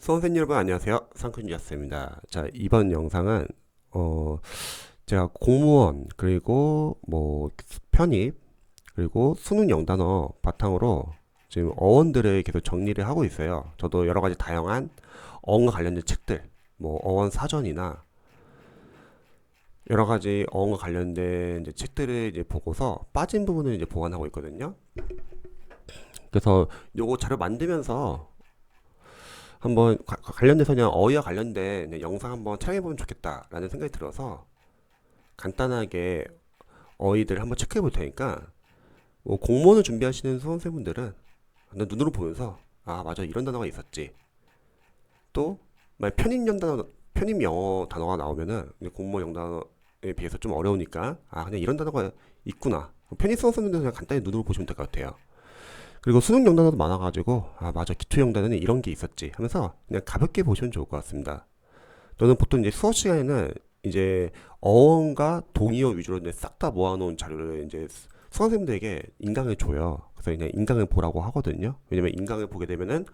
수험생 여러분 안녕하세요. 상큰주였습니다. 자, 이번 영상은 어 제가 공무원 그리고 뭐 편입 그리고 수능 영단어 바탕으로 지금 어원들을 계속 정리를 하고 있어요. 저도 여러 가지 다양한 어원과 관련된 책들, 뭐 어원 사전이나 여러 가지 어원과 관련된 이제 책들을 이제 보고서 빠진 부분을 이제 보완하고 있거든요. 그래서 요거 자료 만들면서 한번 과- 관련돼서 그냥 어휘와 관련된 영상 한번 촬영해보면 좋겠다라는 생각이 들어서 간단하게 어휘들 한번 체크해 볼 테니까 뭐 공무원을 준비하시는 수험생분들은 눈으로 보면서 아 맞아 이런 단어가 있었지 또 만약 편입 영 단어 편입 영어 단어가 나오면은 공무원 영단어에 비해서 좀 어려우니까 아 그냥 이런 단어가 있구나 편입 수험생분들은 그냥 간단히 눈으로 보시면 될 것 같아요. 그리고 수능 영단어도 많아가지고 아 맞아 기초 영단어는 이런 게 있었지 하면서 그냥 가볍게 보시면 좋을 것 같습니다. 저는 보통 이제 수업 시간에는 이제 어원과 동의어 위주로 싹 다 모아놓은 자료를 이제 수- 수강생들에게 인강을 줘요. 그래서 그냥 인강을 보라고 하거든요. 왜냐면 인강을 보게 되면은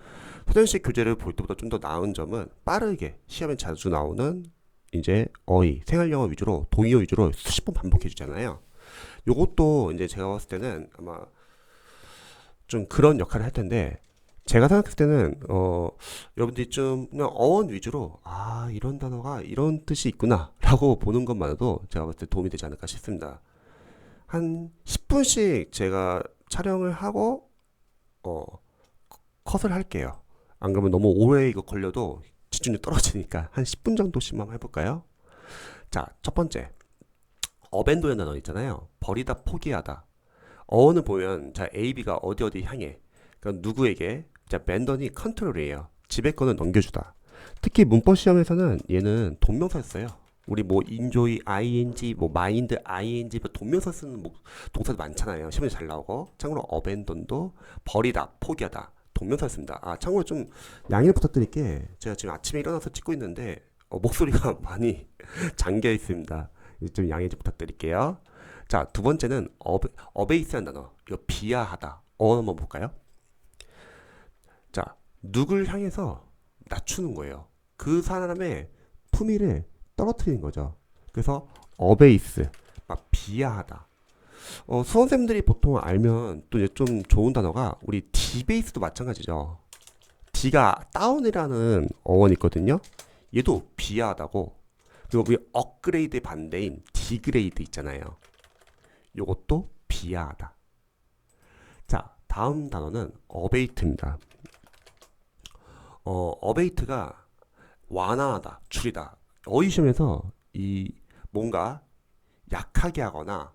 서전식 교재를 볼 때보다 좀 더 나은 점은 빠르게 시험에 자주 나오는 이제 어휘, 생활영어 위주로 동의어 위주로 수십 번 반복해 주잖아요. 요것도 이제 제가 봤을 때는 아마 좀 그런 역할을 할 텐데 제가 생각했을 때는 어 여러분들이 좀 그냥 어원 위주로 아 이런 단어가 이런 뜻이 있구나라고 보는 것만으로도 제가 봤을 때 도움이 되지 않을까 싶습니다. 한 10분씩 제가 촬영을 하고 어 컷을 할게요. 안 그러면 너무 오래 이거 걸려도 집중력 떨어지니까 한 10분 정도씩만 해볼까요? 자, 첫 번째 어벤도의 단어 있잖아요. 버리다, 포기하다. 어원을 보면 자 A, B가 어디 어디 향해. 그러니까 누구에게 자 벤던이 컨트롤이에요. 지배 권을 넘겨주다. 특히 문법 시험에서는 얘는 동명사 써요. 우리 뭐 enjoy ing 뭐 mind ing 뭐 동명사 쓰는 뭐 동사도 많잖아요. 시험에 잘 나오고 참고로 abandon도 버리다 포기하다 동명사 씁니다. 아 참고로 좀 양해 부탁드릴게. 제가 지금 아침에 일어나서 찍고 있는데 어, 목소리가 많이 잠겨 있습니다. 좀 양해 좀 부탁드릴게요. 자, 두 번째는 어베, 어베이스한 단어. 이거 비하하다. 어원 한번 볼까요? 자, 누굴 향해서 낮추는 거예요. 그 사람의 품위를 떨어뜨리는 거죠. 그래서 어베이스, 막 비하하다. 어, 수험생들이 보통 알면 또 이제 좀 좋은 단어가 우리 디베이스도 마찬가지죠. D가 다운이라는 어원이 있거든요. 얘도 비하하다고. 그리고 우리 업그레이드의 반대인 디그레이드 있잖아요. 요것도 비하하다. 자, 다음 단어는 어베이트입니다. 어, 어베이트가 완화하다, 줄이다. 어휘 시험에서 이 뭔가 약하게 하거나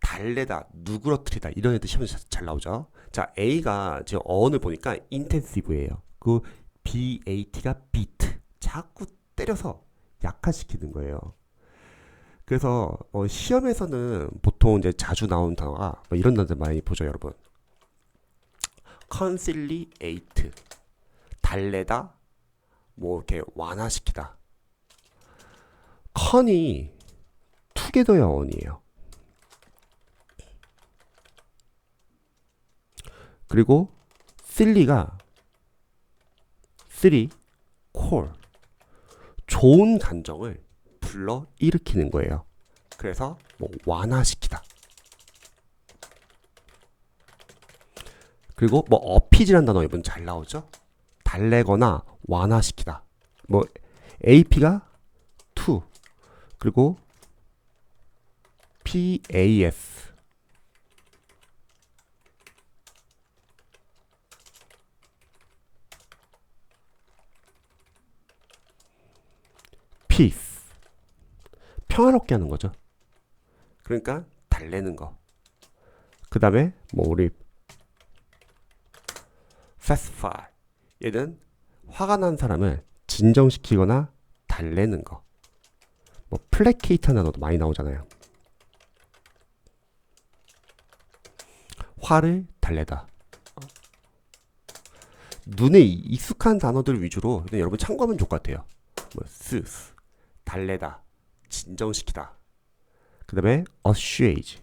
달래다, 누그러뜨리다 이런 애들 시험에 잘, 잘 나오죠. 자, A가 지금 어원을 보니까 인텐시브예요. 그 BAT가 비트. 자꾸 때려서 약화시키는 거예요. 그래서 어, 시험에서는 보통 이제 자주 나오는 단어가 뭐 이런 단어들 많이 보죠, 여러분. conciliate 달래다 뭐 이렇게 완화시키다. con이 together의 어원이에요. 그리고 silly가 silly, core 좋은 감정을 불러 일으키는 거예요. 그래서 뭐 완화시키다. 그리고 뭐 어피지란 단어 이번 잘 나오죠? 달래거나 완화시키다. 뭐 AP가 to 그리고 PAS peace 평화롭게 하는 거죠. 그러니까 달래는 거. 그 다음에 뭐 우리 pacify 얘는 화가 난 사람을 진정시키거나 달래는 거. 뭐 플래케이트 단어도 많이 나오잖아요. 화를 달래다. 어. 눈에 익숙한 단어들 위주로 여러분 참고하면 좋을 것 같아요. 뭐 soothe 달래다, 진정시키다. 그 다음에 assuage.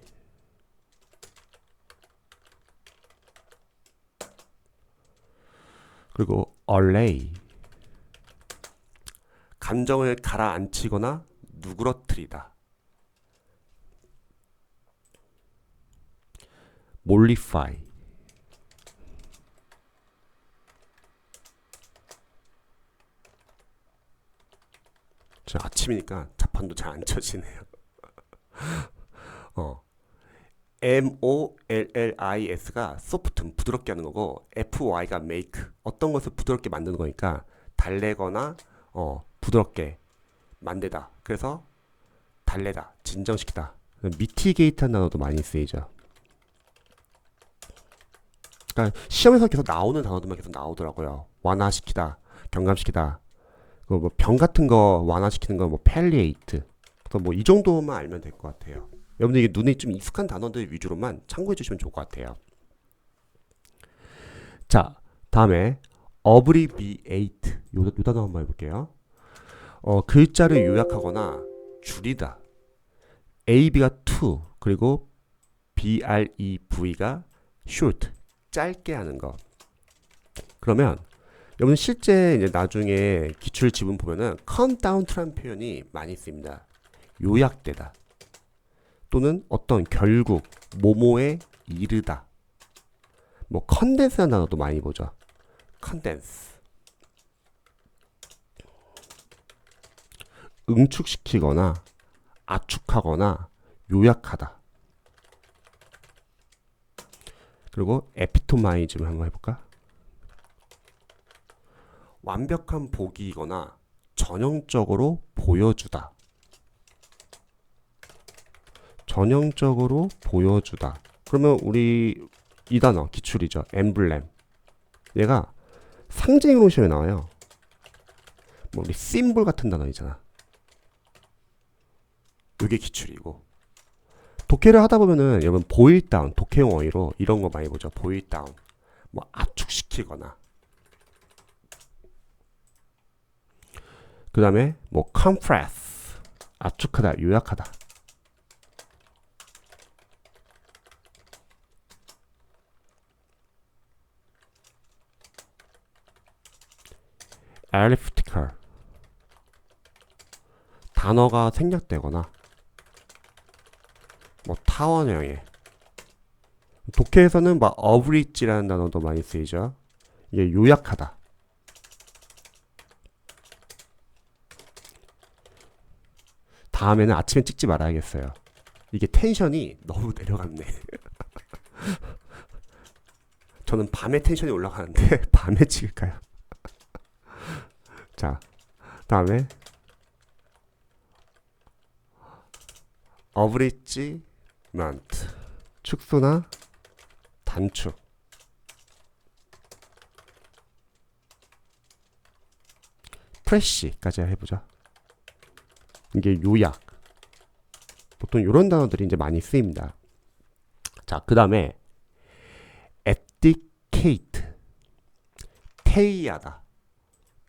그리고 allay. 감정을 가라앉히거나 누그러뜨리다. mollify 저 아침이니까 자판도 잘 안 쳐지네요. 어. M O L L I S가 soft 부드럽게 하는 거고 F Y가 make 어떤 것을 부드럽게 만드는 거니까 달래거나 어 부드럽게 만들다. 그래서 달래다, 진정시키다. 미티게이트한 단어도 많이 쓰이죠. 그러니까 시험에서 계속 나오는 단어들만 계속 나오더라고요. 완화시키다, 경감시키다. 그뭐병 같은 거 완화시키는 건뭐 palliate. 뭐이 정도만 알면 될 것 같아요. 여러분들 이게 눈에 좀 익숙한 단어들 위주로만 참고해 주시면 좋을 것 같아요. 자, 다음에 abbreviate. 요, 요 단어 한번 해볼게요. 어, 글자를 요약하거나 줄이다. AB가 to 그리고 BREV가 short 짧게 하는 거. 그러면 여러분 실제 이제 나중에 기출 지문 보면은 to라는 표현이 많이 쓰입니다. 요약되다. 또는 어떤 결국 모모에 이르다. 뭐 컨덴스라는 단어도 많이 보죠. 컨덴스. 응축시키거나 압축하거나 요약하다. 그리고 에피토마이즘을 한번 해볼까? 완벽한 복이거나 전형적으로 보여주다. 전형적으로 보여주다. 그러면 우리 이 단어 기출이죠. 엠블렘. 얘가 상징으로 시험에 나와요. 뭐 우리 심볼 같은 단어 있잖아. 이게 기출이고 독해를 하다 보면은 여러분 보일 다운 독해용 어휘로 이런 거 많이 보죠. 보일 다운 뭐 압축시키거나 그 다음에 뭐 compress 압축하다 요약하다 elliptical 단어가 생략되거나 뭐 타원형의 독해에서는 막 어브리지라는 단어도 많이 쓰이죠. 이게 요약하다. 다음에는 아침에 찍지 말아야겠어요. 이게 텐션이 너무 내려갔네. 저는 밤에 텐션이 올라가는데 밤에 찍을까요? 자, 다음에 어브리지먼트 축소나 단축 프레쉬까지 해보자. 이게 요약. 보통 이런 단어들이 이제 많이 쓰입니다. 자, 그 다음에 에티케이트 테이하다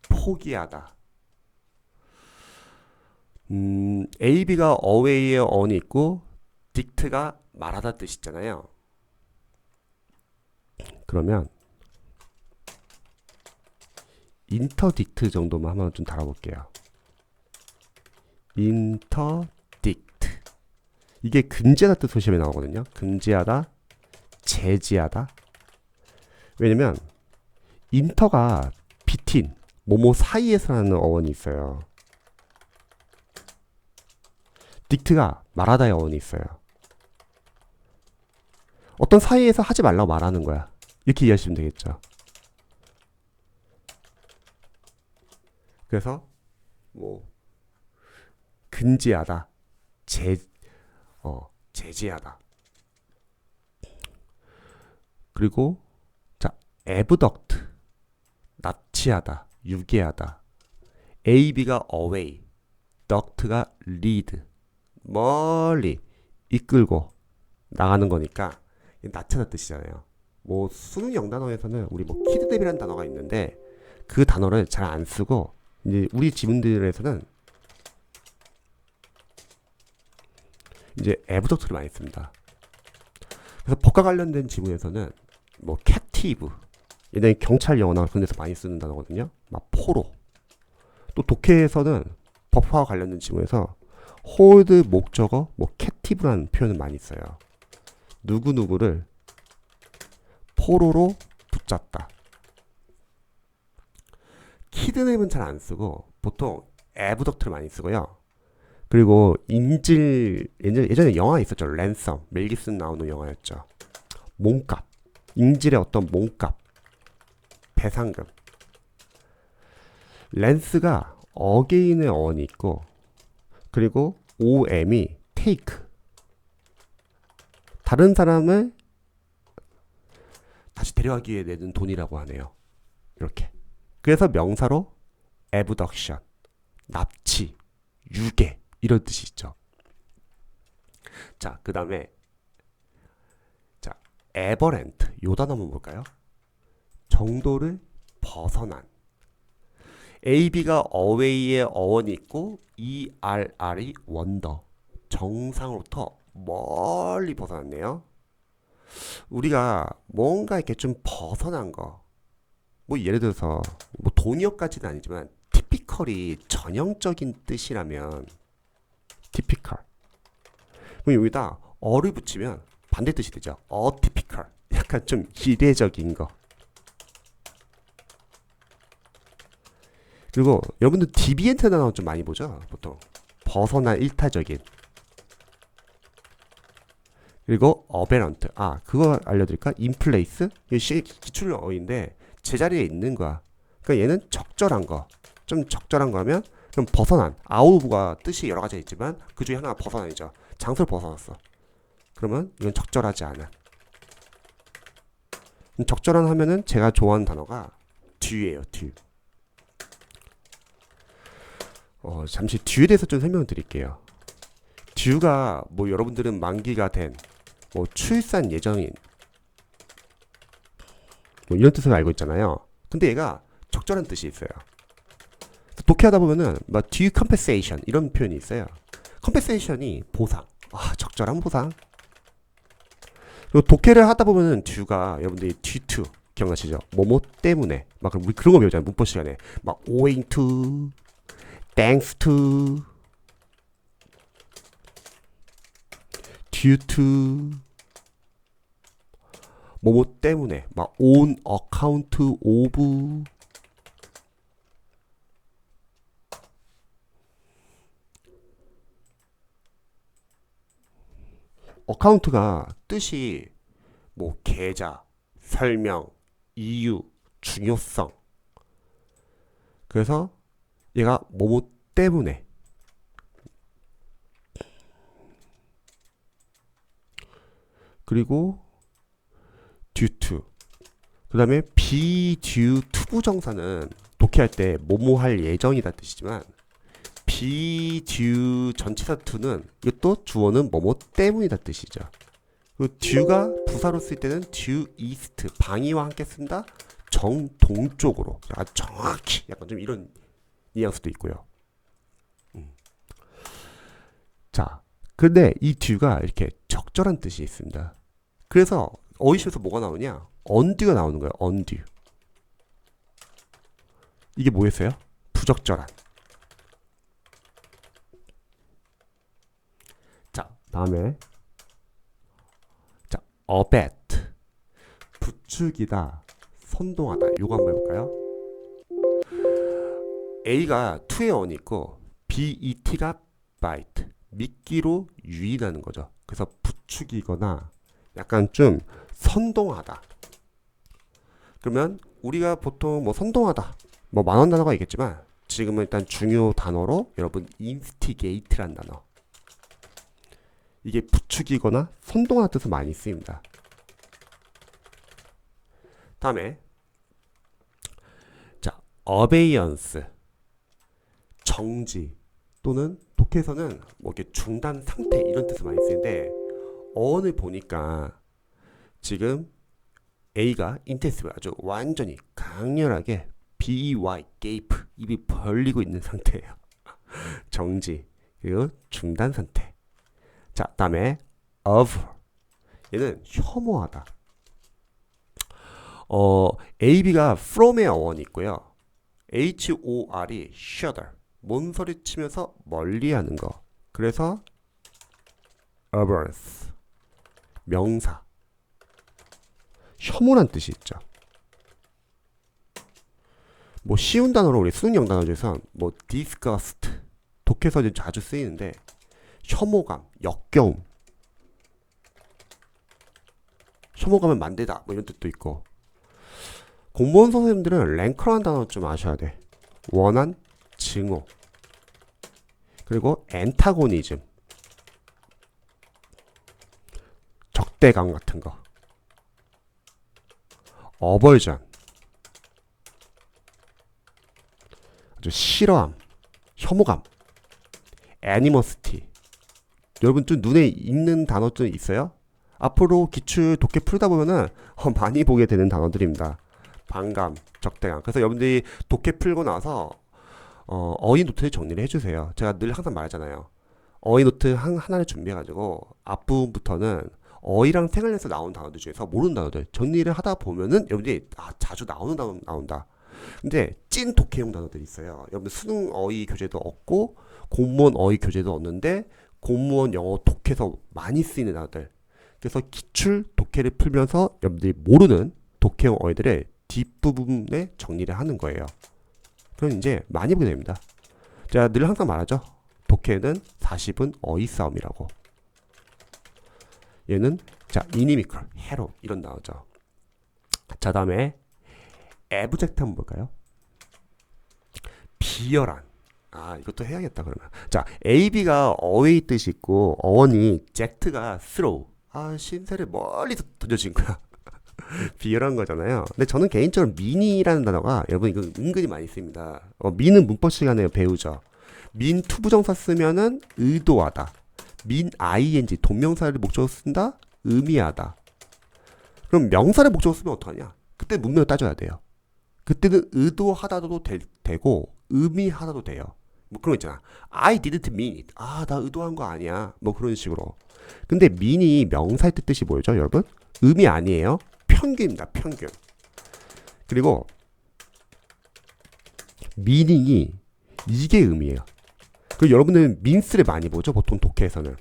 포기하다 음, AB가 away의 on이 있고 dict가 말하다 뜻이잖아요. 그러면 interdict 정도만 한번 좀 달아볼게요. Interdict 이게 금지하다 뜻 소시험에 나오거든요. 금지하다, 제지하다. 왜냐면 인터가 비틴 모모 사이에서라는 어원이 있어요. 딕트가 말하다의 어원이 있어요. 어떤 사이에서 하지 말라고 말하는 거야. 이렇게 이해하시면 되겠죠. 그래서 뭐 금지하다, 제, 어, 제지하다. 그리고 자, 에브덕트, 납치하다, 유기하다. AB가 away, duct가 lead. 멀리 이끌고 나가는 거니까 나타나 뜻이잖아요. 뭐 수능 영단어에서는 우리 뭐 키드랩이라는 단어가 있는데 그 단어를 잘 안 쓰고 이제 우리 지문들에서는 이제 에브덕트를 많이 씁니다. 그래서 법과 관련된 지문에서는 뭐 캡티브 예전에 경찰 영어나 그런 데서 많이 쓰는 단어거든요. 막 포로 또 독해에서는 법화와 관련된 지문에서 hold 목적어 뭐 captive라는 표현을 많이 써요. 누구 누구를 포로로 붙잡다. 키드냅은 잘 안 쓰고 보통 에브덕트를 많이 쓰고요. 그리고 인질 예전에, 예전에 영화 있었죠. 랜섬 멜 깁슨 나오는 영화였죠. 몸값 인질의 어떤 몸값 배상금 랜스가 어게인의 어원이 있고 그리고 OM이 take 다른 사람을 다시 데려가기 위해 내는 돈이라고 하네요. 이렇게. 그래서 명사로 abduction, 납치, 유괴 이런 뜻이 있죠. 자, 그 다음에 자, aberrant 요 단어 한번 볼까요? 정도를 벗어난 AB가 away의 어원이 있고 ERR이 원더 정상으로부터 멀리 벗어났네요. 우리가 뭔가 이렇게 좀 벗어난 거, 뭐 예를 들어서 뭐 동의어까지는 아니지만 티피컬이 전형적인 뜻이라면 티피컬. 그럼 여기다 어를 붙이면 반대 뜻이 되죠. 어티피컬. 약간 좀 이례적인 거. 그리고 여러분들 디비엔트 단어 좀 많이 보죠. 보통 벗어난 일타적인. 그리고 어베런트. 아, 그거 알려드릴까? 인플레이스? 이게 시- 기출 어인데 제자리에 있는 거야. 그러니까 얘는 적절한 거. 좀 적절한 거면 그럼 벗어난. 아우브가 뜻이 여러 가지 있지만 그 중에 하나가 벗어난이죠. 장소를 벗어났어. 그러면 이건 적절하지 않은. 음, 적절한 하면은 제가 좋아하는 단어가 듀예요, 듀. 어, 잠시 듀에 대해서 좀 설명을 드릴게요. 듀가 뭐 여러분들은 만기가 된 뭐 출산 예정인 뭐 이런 뜻을 알고 있잖아요. 근데 얘가 적절한 뜻이 있어요. 독해하다 보면은 막 due compensation 이런 표현이 있어요. compensation이 보상. 아, 적절한 보상. 그리고 독해를 하다 보면은 due가 여러분들이 due to 기억나시죠? 뭐뭐 때문에 막 우리 그런 거 배우잖아요. 문법 시간에 막 owing to, thanks to, due to 뭐뭐 때문에 막 on account of 어카운트가 뜻이 뭐 계좌, 설명, 이유, 중요성. 그래서 얘가 뭐뭐 때문에 그리고 due to 그 다음에 be due to 부정사는 독해할 때 뭐뭐 할 예정이다 뜻이지만 due 전치사 to는 이것도 주어는 뭐뭐 때문이다 뜻이죠. 그 due가 부사로 쓸 때는 due east 방위와 함께 쓴다 정동쪽으로 아주 정확히 약간 좀 이런 뉘앙스도 있고요. 음. 자, 근데 이 due가 이렇게 적절한 뜻이 있습니다. 그래서 어휘시에서 뭐가 나오냐? undue가 나오는 거예요. undue. 이게 뭐였어요? 부적절한. 자, 다음에 자, abet 부추기다, 선동하다. 요거 한번 해볼까요? A가 to의 언이 있고 bet가 bite 미끼로 유인하는 거죠. 그래서 부추기거나 약간 좀 선동하다. 그러면 우리가 보통 뭐 선동하다, 뭐 만원 단어가 있겠지만 지금은 일단 중요 단어로 여러분 instigate란 단어. 이게 부추기거나 선동하는 뜻을 많이 쓰입니다. 다음에 자, abeyance 정지 또는 독해에서는 뭐 이렇게 중단 상태 이런 뜻을 많이 쓰는데 어원을 보니까 지금 A가 인테스브 아주 완전히 강렬하게 BY 게이프 입이 벌리고 있는 상태예요. 정지 그리고 중단 상태. 자, 다음에 of 얘는 혐오하다. 어, AB가 from의 어원이 있고요. HOR이 shudder 뭔소리 치면서 멀리 하는 거. 그래서 urbanus 명사 혐오란 뜻이 있죠. 뭐 쉬운 단어로 우리 수능 영단어 중에서 뭐 disgust 독해서 자주 쓰이는데 혐오감, 역겨움. 혐오감을 만들다 뭐 이런 뜻도 있고. 공무원 선생님들은 랭커라는 단어 좀 아셔야 돼. 원한, 증오. 그리고 엔타고니즘. 적대감 같은 거. 어벌전. 아주 싫어함 혐오감. 애니머스티 여러분 좀 눈에 있는 단어 좀 있어요? 앞으로 기출 독해 풀다 보면은 어, 많이 보게 되는 단어들입니다 반감 적대감 그래서 여러분들이 독해 풀고 나서 어, 어휘 노트를 정리를 해주세요 제가 늘 항상 말하잖아요 어휘 노트 한, 하나를 준비해가지고 앞부분부터는 어휘랑 생활에서 나온 단어들 중에서 모르는 단어들 정리를 하다 보면은 여러분들이 아, 자주 나오는 단어 나온다. 근데 찐 독해용 단어들이 있어요. 여러분들 수능 어휘 교재도 얻고 공무원 어휘 교재도 얻는데 공무원 영어 독해서 많이 쓰이는 단어들. 그래서 기출 독해를 풀면서 여러분들이 모르는 독해용 어휘들의 뒷부분에 정리를 하는 거예요. 그럼 이제 많이 보게 됩니다. 제가 늘 항상 말하죠. 독해는 40은 어휘 싸움이라고. 얘는 자 이니미컬, 해로 이런 나오죠. 자 다음에 에브젝트 한번 볼까요? 비열한. 아 이것도 해야겠다 그러면. 자 AB가 어웨이 뜻이 있고 어원이 젝트가 throw. 아 신세를 멀리 던져진 거야. 비열한 거잖아요. 근데 저는 개인적으로 미니라는 단어가 여러분 이거 은근히 많이 씁니다. 어, 미는 문법 시간에 배우죠. 민 투부정사 쓰면은 의도하다. 민 ing 동명사를 목적으로 쓴다 의미하다 그럼 명사를 목적으로 쓰면 어떡하냐 그때 문맥을 따져야 돼요 그때는 의도하다도 되, 되고 의미하다도 돼요 뭐 그런 거 있잖아. I didn't mean it. 아 나 의도한 거 아니야. 뭐 그런 식으로. 근데 mean이 명사의 뜻이 뭐죠 여러분? 의미 아니에요. 편견입니다 편견 그리고 meaning이 이게 의미예요. 그 여러분들은 민스를 많이 보죠 보통 독해에서는.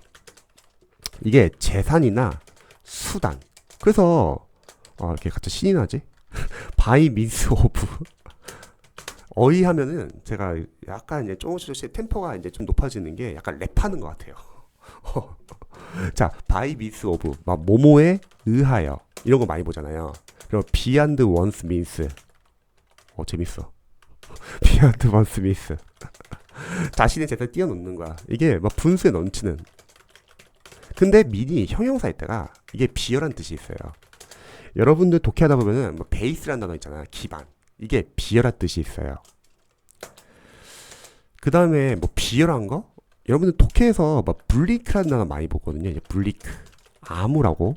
이게 재산이나 수단. 그래서 어, 이렇게 갑자기 신이 나지? 바이 민스 오브 어이 하면은 제가 약간 이제 조금씩 조금씩 템포가 이제 좀 높아지는 게 약간 랩하는 것 같아요 자 바이 미스 오브 막 모모에 의하여 이런 거 많이 보잖아요 그리고 원스 민스 어 재밌어 비안드 원스 민스 자신의 재산을 뛰어넘는 거야. 이게 막 분수에 넘치는. 근데 미니 형용사일 때가 이게 비열한 뜻이 있어요. 여러분들 독해하다 보면은 뭐 베이스라는 단어 있잖아요. 기반. 이게 비열한 뜻이 있어요. 그 다음에 뭐 비열한 거? 여러분들 독해에서 막 블리크라는 단어 많이 보거든요. 이제 블리크. 암울하고.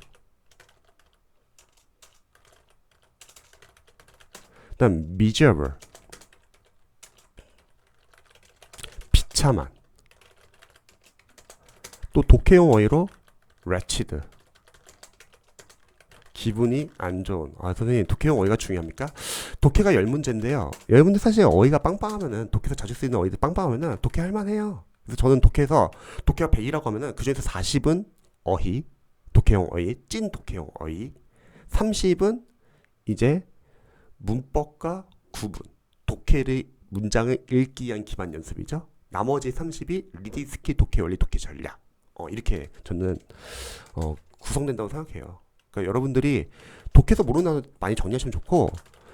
그다음 miserable. 비참한 또 독해용 어휘로 wretched 기분이 안 좋은 아 선생님 독해용 어휘가 중요합니까? 독해가 열 문제인데요 여러분들 사실 어휘가 빵빵하면은 독해에서 자주 쓰이는 어휘들 빵빵하면은 독해 할만해요 그래서 저는 독해에서 독해가 100이라고 하면은 그 중에서 40은 어휘 독해용 어휘 찐 독해용 어휘 30은 이제 문법과 구분 독해를 문장을 읽기 위한 기반 연습이죠 나머지 30이 리딩 스킬 독해 원리 독해 전략. 어, 이렇게 저는 어, 구성된다고 생각해요. 그러니까 여러분들이 독해서 모르는 단어 많이 정리하시면 좋고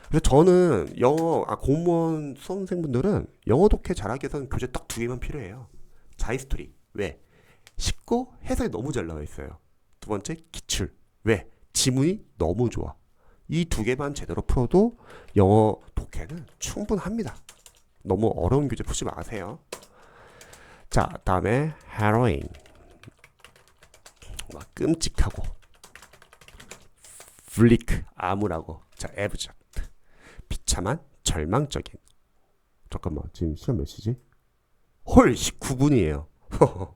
그래서 저는 영어 아, 공무원 수험생분들은 영어 독해 잘하기 위해서는 교재 딱 두 개만 필요해요. 자이스토리 왜? 쉽고 해석이 너무 잘 나와 있어요. 두 번째 기출 왜? 지문이 너무 좋아. 이 두 개만 제대로 풀어도 영어 독해는 충분합니다. 너무 어려운 교재 푸지 마세요. 자, 다음에 harrowing. 막 끔찍하고 블리크 암울하고 자, abject. 비참한 절망적인. 잠깐만. 지금 시간 몇 시지? 헐, 19분이에요.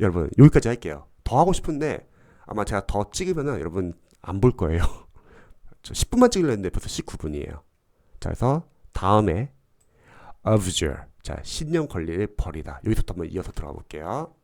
여러분, 여기까지 할게요. 더 하고 싶은데 아마 제가 더 찍으면은 여러분 안 볼 거예요. 저 10분만 찍으려 했는데 벌써 19분이에요. 자, 그래서 다음에 observe. 자, 신념 권리를 버리다. 여기서부터 한번 이어서 들어가 볼게요.